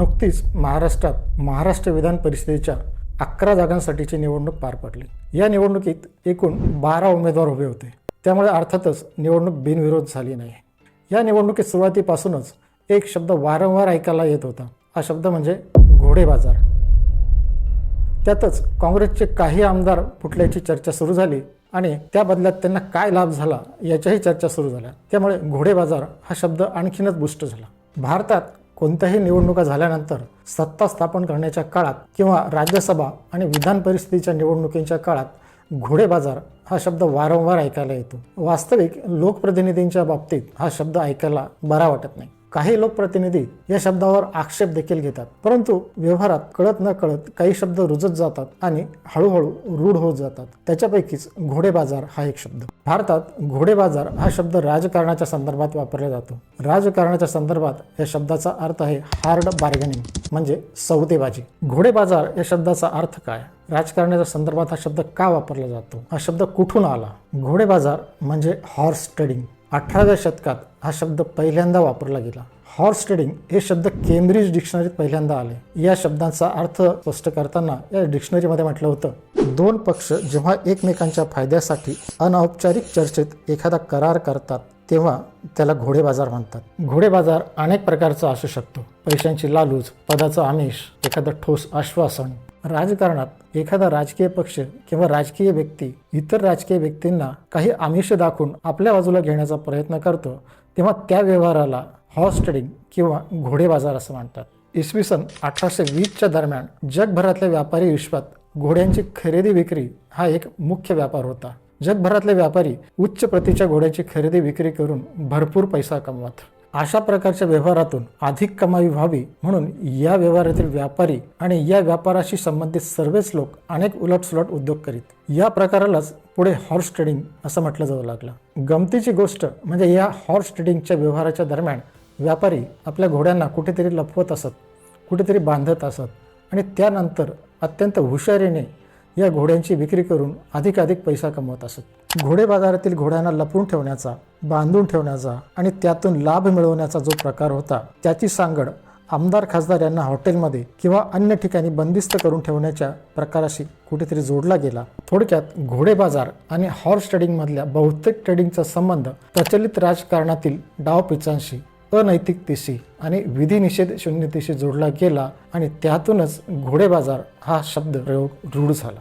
नुकतीच महाराष्ट्रात महाराष्ट्र विधान परिषदेच्या अकरा जागांसाठीची निवडणूक पार पडली. या निवडणुकीत एकूण बारा उमेदवार उभे होते. त्यामुळे अर्थातच निवडणूक बिनविरोध झाली नाही. या निवडणुकीत सुरुवातीपासूनच एक शब्द वारंवार ऐकायला येत होता. हा शब्द म्हणजे घोडे बाजार. त्यातच काँग्रेसचे काही आमदार फुटल्याची चर्चा सुरू झाली आणि त्या बदल्यात त्यांना काय लाभ झाला याच्याही चर्चा सुरू झाल्या. त्यामुळे घोडे बाजार हा शब्द आणखीनच बुष्ट झाला. भारतात कोणत्याही निवडणुका झाल्यानंतर सत्ता स्थापन करण्याच्या काळात किंवा राज्यसभा आणि विधान परिषदेच्या निवडणुकींच्या काळात घोडेबाजार हा शब्द वारंवार ऐकायला येतो. वास्तविक लोकप्रतिनिधींच्या बाबतीत हा शब्द ऐकायला बरा वाटत नाही. काही लोकप्रतिनिधी या शब्दावर आक्षेप देखील घेतात. परंतु व्यवहारात कळत न कळत काही शब्द रुजत जातात आणि हळूहळू रूढ होत जातात. त्याच्यापैकीच घोडे बाजार हा एक शब्द. भारतात घोडे बाजार हा शब्द राजकारणाच्या संदर्भात वापरला जातो. राजकारणाच्या संदर्भात या शब्दाचा अर्थ आहे हार्ड बार्गेनिंग म्हणजे सौदेबाजी. घोडे बाजार या शब्दाचा अर्थ काय? राजकारणाच्या संदर्भात हा शब्द का वापरला जातो? हा शब्द कुठून आला? घोडे बाजार म्हणजे हॉर्स ट्रेडिंग अठराव्या शतकात हा शब्द पहिल्यांदा वापरला गेला. हॉर्स ट्रेडिंग हे शब्द केम्ब्रिज डिक्शनरीत पहिल्यांदा आले. या शब्दांचा अर्थ स्पष्ट करताना या डिक्शनरीमध्ये म्हटलं होतं दोन पक्ष जेव्हा एकमेकांच्या फायद्यासाठी अनौपचारिक चर्चेत एखादा करार करतात तेव्हा त्याला घोडे बाजार म्हणतात. घोडे बाजार अनेक प्रकारचा असू शकतो. पैशांची लालूच पदाचं आमिष एखादं ठोस आश्वासन राजकारणात एखादा राजकीय पक्ष किंवा राजकीय व्यक्ती इतर राजकीय व्यक्तींना काही आमिष दाखवून आपल्या बाजूला घेण्याचा प्रयत्न करतो तेव्हा त्या व्यवहाराला हॉर्स ट्रेडिंग किंवा घोडे बाजार असं म्हणतात. इसवी सन अठराशे वीसच्या दरम्यान जगभरातल्या व्यापारी विश्वात घोड्यांची खरेदी विक्री हा एक मुख्य व्यापार होता. जगभरातले व्यापारी उच्च प्रतीच्या घोड्याची खरेदी विक्री करून भरपूर पैसा कमवत. अशा प्रकारच्या व्यवहारातून अधिक कमाई व्हावी म्हणून या व्यवहारातील व्यापारी आणि या व्यापाराशी संबंधित सर्वच लोक अनेक उलटसुलट उद्योग करीत. या प्रकारालाच पुढे हॉर्स ट्रेडिंग असं म्हटलं जाऊ लागलं. गमतीची गोष्ट म्हणजे या हॉर्स ट्रेडिंगच्या व्यवहाराच्या दरम्यान व्यापारी आपल्या घोड्यांना कुठेतरी लपवत असत कुठेतरी बांधत असत आणि त्यानंतर अत्यंत हुशारीने या घोड्यांची विक्री करून अधिकाधिक पैसा कमवत असत. घोडे बाजारातील घोड्यांना लपवून ठेवण्याचा बांधून ठेवण्याचा आणि त्यातून लाभ मिळवण्याचा जो प्रकार होता त्याची सांगड आमदार खासदार यांना हॉटेलमध्ये किंवा अन्य ठिकाणी बंदिस्त करून ठेवण्याच्या प्रकाराशी कुठेतरी जोडला गेला. थोडक्यात घोडे बाजार आणि हॉर्स ट्रेडिंगमधल्या बहुतेक ट्रेडिंगचा संबंध प्रचलित राजकारणातील डावपिचांशी अनैतिकतेशी आणि विधिनिषेध शून्यतेशी जोडला गेला आणि त्यातूनच घोडे बाजार हा शब्द प्रयोग रूढ झाला.